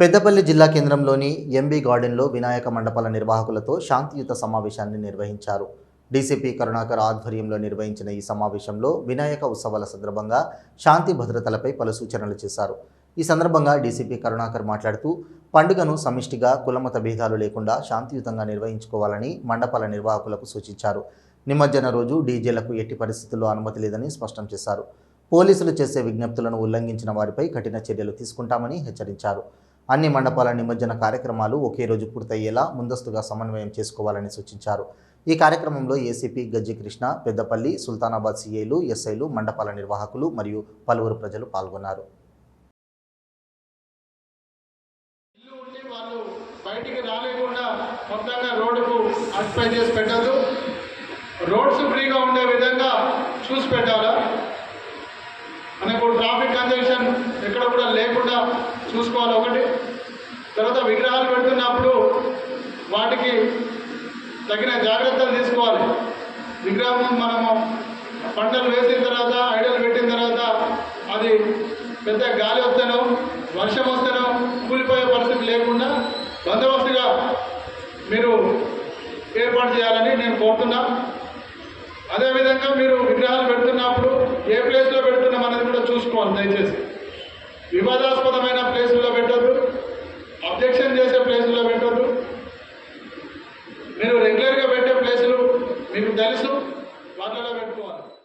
పెద్దపల్లి జిల్లా కేంద్రంలోని ఎంబీ గార్డెన్లో వినాయక మండపాల నిర్వాహకులతో శాంతియుత సమావేశాన్ని నిర్వహించారు. డీసీపీ కరుణాకర్ ఆధ్వర్యంలో నిర్వహించిన ఈ సమావేశంలో వినాయక ఉత్సవాల సందర్భంగా శాంతి భద్రతలపై పలు సూచనలు చేశారు. ఈ సందర్భంగా డీసీపీ కరుణాకర్ మాట్లాడుతూ పండుగను సమిష్టిగా కులమత భేదాలు లేకుండా శాంతియుతంగా నిర్వహించుకోవాలని మండపాల నిర్వాహకులకు సూచించారు. నిమజ్జన రోజు డీజేలకు ఎట్టి పరిస్థితుల్లో అనుమతి లేదని స్పష్టం చేశారు. పోలీసులు చేసే విజ్ఞప్తులను ఉల్లంఘించిన వారిపై కఠిన చర్యలు తీసుకుంటామని హెచ్చరించారు. అన్ని మండపాల నిమజ్జన కార్యక్రమాలు ఒకే రోజు పూర్తయ్యేలా ముందస్తుగా సమన్వయం చేసుకోవాలని సూచించారు. ఈ కార్యక్రమంలో ఏసీపీ గజ్జి కృష్ణ పెద్దపల్లి సుల్తానాబాద్ సీఏలు ఎస్ఐలు మండపాల నిర్వాహకులు మరియు పలువురు ప్రజలు పాల్గొన్నారు. బయటికి రాలేకుండా మొత్తంగా రోడ్డుకు ఆక్యుపై చేసి పెట్టద్దు. రోడ్స్ ఫ్రీగా ఉండే విధంగా చూసి పెట్టాలా? మనకు ట్రాఫిక్ కంజెషన్ ఎక్కడ కూడా లేకుండా చూసుకోవాలి. విగ్రహాలు పెడుతున్నప్పుడు వాటికి తగిన జాగ్రత్తలు తీసుకోవాలి. విగ్రహం మనము పంటలు వేసిన తర్వాత ఐడలు పెట్టిన తర్వాత అది పెద్ద గాలి వస్తేనో వర్షం వస్తేనో కూలిపోయే పరిస్థితి లేకుండా బందోబస్తుగా మీరు ఏర్పాటు చేయాలని నేను కోరుతున్నా. అదేవిధంగా మీరు విగ్రహాలు పెడుతున్నప్పుడు ఏ ప్లేస్లో పెడుతున్నాం అనేది కూడా చూసుకోవాలి దయచేసి. వివాదాస్పదమైన అబ్జెక్షన్ చేసే ప్లేసుల్లో పెట్టద్దు. మీరు రెగ్యులర్గా పెట్టే ప్లేసులు మీకు తెలుసు వాళ్ళలో పెట్టుకోవాలి.